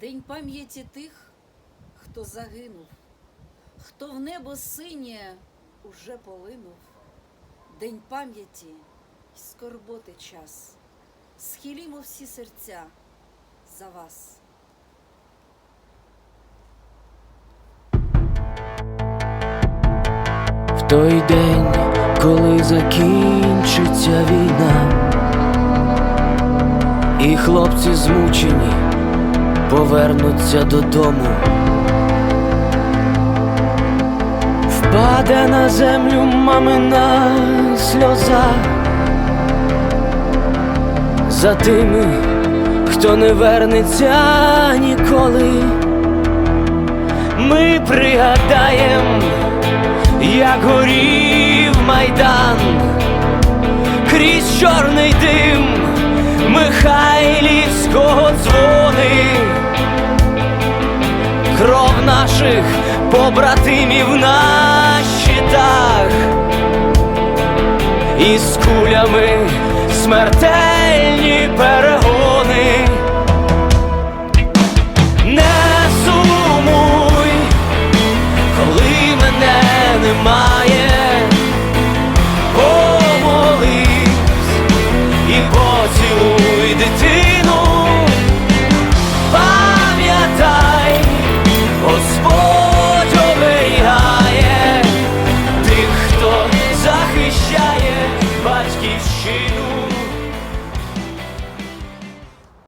День пам'яті тих, хто загинув, хто в небо синє уже полинув. День пам'яті й скорботи час. Схилімо всі серця за вас. В той день, коли закінчиться війна, і хлопці змучені повернуться додому. Впаде на землю мамина сльоза за тими, хто не вернеться ніколи. Ми пригадаєм, як горів майдан, крізь чорний дим Михайлівського дзвони, кров наших побратимів на щитах, і з кулями смертельні перегони. Не сумуй, коли мене немає, помолись і поцілуй дитину.